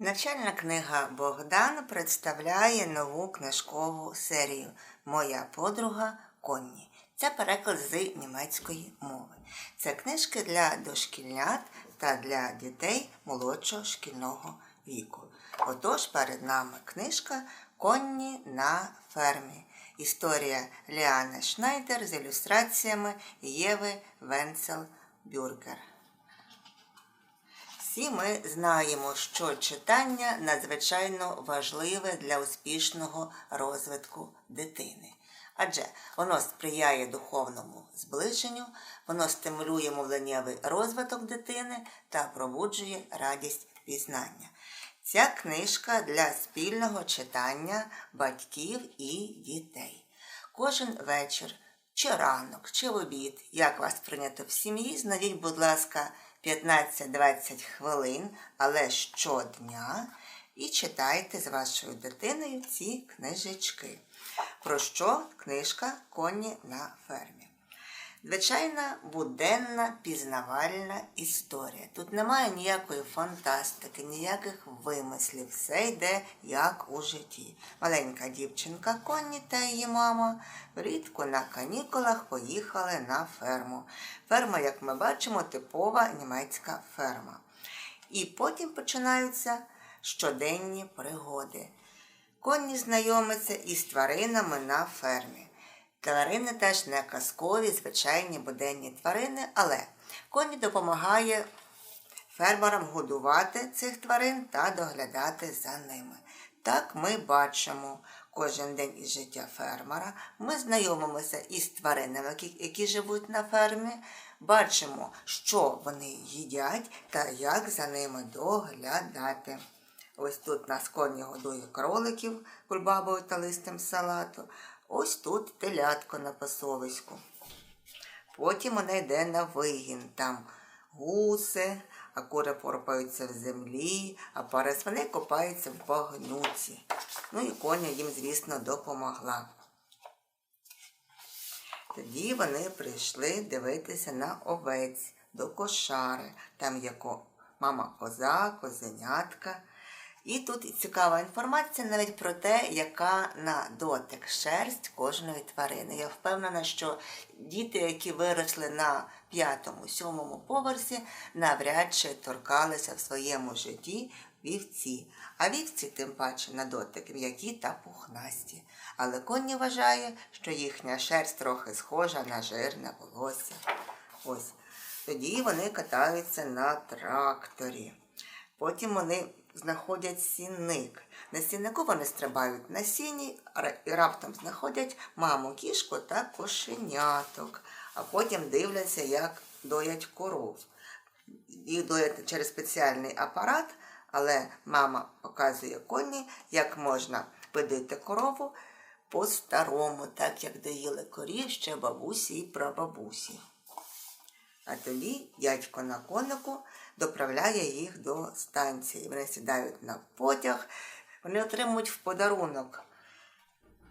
Навчальна книга Богдан представляє нову книжкову серію Моя подруга Конні. Це переклад з німецької мови. Це книжки для дошкільнят та для дітей молодшого шкільного віку. Отож, перед нами книжка Конні на фермі. Історія Ліани Шнайдер з ілюстраціями Єви Венцел Бюргер. Всі ми знаємо, що читання надзвичайно важливе для успішного розвитку дитини. Адже воно сприяє духовному зближенню, воно стимулює мовленнєвий розвиток дитини та пробуджує радість пізнання. Ця книжка для спільного читання батьків і дітей. Кожен вечір, чи ранок, чи в обід, як вас прийнято в сім'ї, знайдіть, будь ласка, 15-20 хвилин, але щодня, і читайте з вашою дитиною ці книжечки. Про що книжка Коні на фермі? Звичайна буденна пізнавальна історія. Тут немає ніякої фантастики, ніяких вимислів. Все йде як у житті. Маленька дівчинка Конні та її мама влітку на канікулах поїхали на ферму. Ферма, як ми бачимо, типова німецька ферма. І потім починаються щоденні пригоди. Конні знайомиться із тваринами на фермі. Тварини теж не казкові, звичайні буденні тварини, але коні допомагає фермерам годувати цих тварин та доглядати за ними. Так ми бачимо кожен день із життя фермера. Ми знайомимося із тваринами, які, живуть на фермі, бачимо, що вони їдять та як за ними доглядати. Ось тут нас коні годує кроликів кульбабою та листем салату. Ось тут телятко на пасовиську. Потім вона йде на вигін. Там гуси, а кури порпаються в землі, а парасвини копаються в багнюці. Ну і коня їм, звісно, допомогла. Тоді вони прийшли дивитися на овець до кошари. Там ко- мама коза, козенятка. І тут цікава інформація навіть про те, яка на дотик шерсть кожної тварини. Я впевнена, що діти, які виросли на п'ятому, сьомому поверсі, навряд чи торкалися в своєму житті вівці. А вівці, тим паче, на дотик м'які та пухнасті. Але Конні вважає, що їхня шерсть трохи схожа на жирне волосся. Ось. Тоді вони катаються на тракторі. Потім вони знаходять сінник. На сіннику вони стрибають на сіні і раптом знаходять маму кішку та кошеняток, а потім дивляться, як доять коров. Їх доять через спеціальний апарат, але мама показує коні, як можна видити корову по-старому, так як доїли корів ще бабусі і прабабусі. А тоді дядько на конику доправляє їх до станції. Вони сідають на потяг, вони отримують в подарунок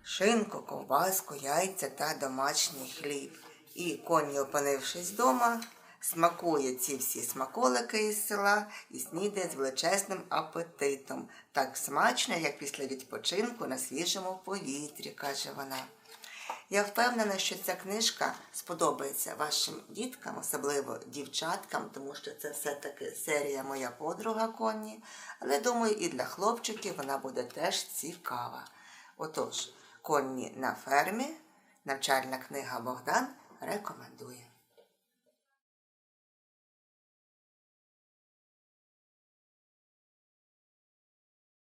шинку, ковбаску, яйця та домашній хліб. І коні, опинившись вдома, смакує ці всі смаколики із села і снідає з величезним апетитом. Так смачно, як після відпочинку на свіжому повітрі, каже вона. Я впевнена, що ця книжка сподобається вашим діткам, особливо дівчаткам, тому що це все-таки серія Моя подруга Конні. Але думаю, і для хлопчиків вона буде теж цікава. Отож, Конні на фермі, навчальна книга Богдан рекомендує.